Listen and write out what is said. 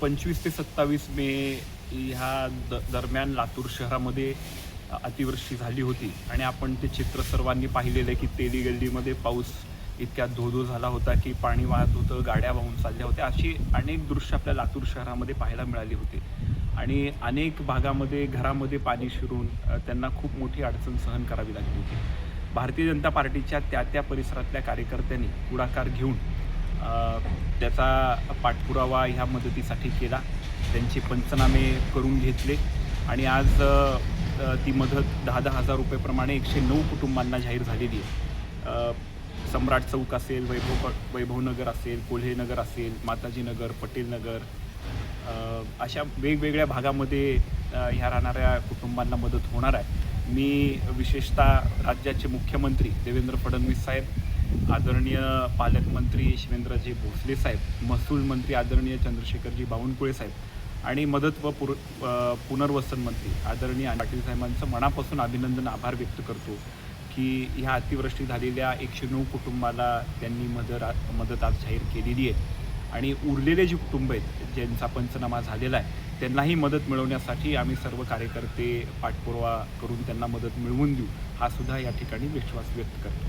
पंचवीस ते सत्तावीस मे ह्या द दरम्यान लातूर शहरामध्ये अतिवृष्टी झाली होती. आणि आपण ते चित्र सर्वांनी पाहिलेलं आहे की तेली गल्लीमध्ये पाऊस इतक्या धोधो झाला होता की पाणी वाहत होतं गाड्या वाहून चालल्या होत्या. अशी अनेक दृश्य आपल्या लातूर शहरामध्ये पाहायला मिळाली होती. आणि अनेक भागामध्ये घरामध्ये पाणी शिरून त्यांना खूप मोठी अडचण सहन करावी लागली होती. भारतीय जनता पार्टीच्या त्या त्या परिसरातल्या कार्यकर्त्यांनी पुढाकार घेऊन त्याचा पाठपुरावा ह्या मदतीसाठी केला. त्यांचे पंचनामे करून घेतले. आणि आज ती मदत दहा दहा हजार रुपयेप्रमाणे एकशे नऊ कुटुंबांना जाहीर झालेली आहे. सम्राट चौक असेल वैभव वैभवनगर असेल कोल्हेनगर असेल माताजी नगर पटेल नगर अशा वेगवेगळ्या भागामध्ये ह्या राहणाऱ्या कुटुंबांना मदत होणार आहे. मी विशेषतः राज्याचे मुख्यमंत्री देवेंद्र फडणवीस साहेब आदरणीय पालकमंत्री शिवेंद्रजी भोसले साहेब महसूल मंत्री आदरणीय चंद्रशेखरजी बावनकुळे साहेब आणि मदत व पुर पुनर्वसन मंत्री आदरणीय पाटील साहेबांचं मनापासून अभिनंदन आभार व्यक्त करतो की ह्या अतिवृष्टी झालेल्या एकशे नऊ कुटुंबाला त्यांनी मदत मदत आज जाहीर केलेली आहे. आणि उरलेले जे कुटुंब आहेत ज्यांचा पंचनामा झालेला आहे त्यांनाही मदत मिळवण्यासाठी आम्ही सर्व कार्यकर्ते पाठपुरावा करून त्यांना मदत मिळवून देऊ हा सुद्धा या ठिकाणी विश्वास व्यक्त करतो.